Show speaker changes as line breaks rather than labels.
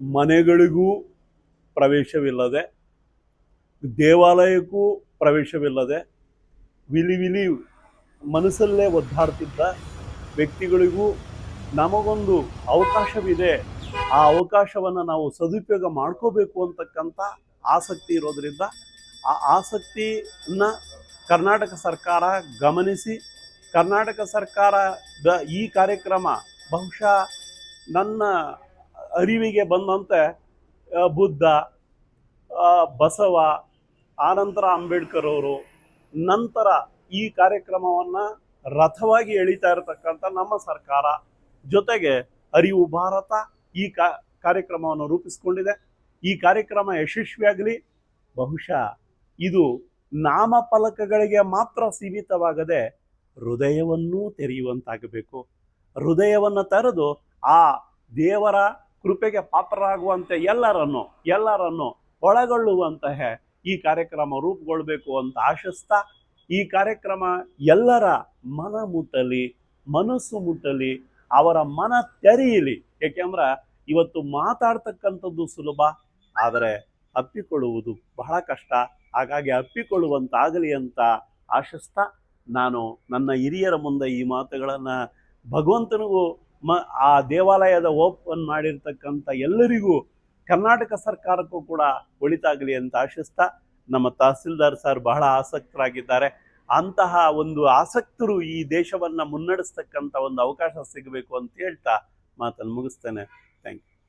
ಮನೆಗಳಿಗೂ ಪ್ರವೇಶವಿಲ್ಲದೆ, ದೇವಾಲಯಕ್ಕೂ ಪ್ರವೇಶವಿಲ್ಲದೆ, ವಿಲಿ ವಿಲಿ ಮನಸ್ಸಲ್ಲೇ ಒದ್ದಾಡ್ತಿದ್ದ ವ್ಯಕ್ತಿಗಳಿಗೂ ನಮಗೊಂದು ಅವಕಾಶವಿದೆ. ಆ ಅವಕಾಶವನ್ನು ನಾವು ಸದುಪಯೋಗ ಮಾಡ್ಕೋಬೇಕು ಅಂತಕ್ಕಂಥ ಆಸಕ್ತಿ ಇರೋದರಿಂದ ಆ ಆಸಕ್ತಿಯನ್ನು ಕರ್ನಾಟಕ ಸರ್ಕಾರ ಗಮನಿಸಿ, ಕರ್ನಾಟಕ ಸರ್ಕಾರದ ಈ ಕಾರ್ಯಕ್ರಮ ಬಹುಶಃ ನನ್ನ ಅರಿವಿಗೆ ಬಂದಂತೆ ಬುದ್ಧ ಬಸವ, ಆನಂತರ ಅಂಬೇಡ್ಕರ್ ಅವರು ನಂತರ ಈ ಕಾರ್ಯಕ್ರಮವನ್ನು ರಥವಾಗಿ ಎಳಿತಾ ಇರತಕ್ಕಂಥ ನಮ್ಮ ಸರ್ಕಾರ ಜೊತೆಗೆ ಅರಿವು ಭಾರತ ಈ ಕಾ, ಕಾರ್ಯಕ್ರಮವನ್ನು ರೂಪಿಸಿಕೊಂಡಿದೆ. ಈ ಕಾರ್ಯಕ್ರಮ ಯಶಸ್ವಿಯಾಗಲಿ. ಬಹುಶಃ ಇದು ನಾಮಫಲಕಗಳಿಗೆ ಮಾತ್ರ ಸೀಮಿತವಾಗದೆ ಹೃದಯವನ್ನೂ ತೆರೆಯುವಂತಾಗಬೇಕು. ಹೃದಯವನ್ನು ತೆರೆದು ಆ ದೇವರ ಕೃಪೆಗೆ ಪಾತ್ರರಾಗುವಂತೆ ಎಲ್ಲರನ್ನು ಎಲ್ಲರನ್ನು ಒಳಗೊಳ್ಳುವಂತಹ ಈ ಕಾರ್ಯಕ್ರಮ ರೂಪುಗೊಳ್ಬೇಕು ಅಂತ ಆಶಿಸ್ತಾ, ಈ ಕಾರ್ಯಕ್ರಮ ಎಲ್ಲರ ಮನ ಮುಟ್ಟಲಿ, ಮನಸ್ಸು ಮುಟ್ಟಲಿ, ಅವರ ಮನ ತೆರೆಯಲಿ. ಏಕೆಂದ್ರೆ ಇವತ್ತು ಮಾತಾಡ್ತಕ್ಕಂಥದ್ದು ಸುಲಭ, ಆದರೆ ಅಪ್ಪಿಕೊಳ್ಳುವುದು ಬಹಳ ಕಷ್ಟ. ಹಾಗಾಗಿ ಅಪ್ಪಿಕೊಳ್ಳುವಂತಾಗಲಿ ಅಂತ ಆಶಿಸ್ತಾ, ನಾನು ನನ್ನ ಹಿರಿಯರ ಮುಂದೆ ಈ ಮಾತುಗಳನ್ನು ಭಗವಂತನಿಗೂ ಮ, ಆ ದೇವಾಲಯದ ಓಪನ್ ಮಾಡಿರ್ತಕ್ಕಂಥ ಎಲ್ಲರಿಗೂ ಕರ್ನಾಟಕ ಸರ್ಕಾರಕ್ಕೂ ಕೂಡ ಒಳಿತಾಗಲಿ ಅಂತ ಆಶಿಸ್ತಾ ನಮ್ಮ ತಹಸೀಲ್ದಾರ್ ಸರ್ ಬಹಳ ಆಸಕ್ತರಾಗಿದ್ದಾರೆ. ಅಂತಹ ಒಂದು ಆಸಕ್ತರು ಈ ದೇಶವನ್ನು ಮುನ್ನಡೆಸ್ತಕ್ಕಂಥ ಒಂದು ಅವಕಾಶ ಸಿಗಬೇಕು ಅಂತ ಹೇಳ್ತಾ ಮಾತನ್ನು ಮುಗಿಸ್ತೇನೆ. Thank you.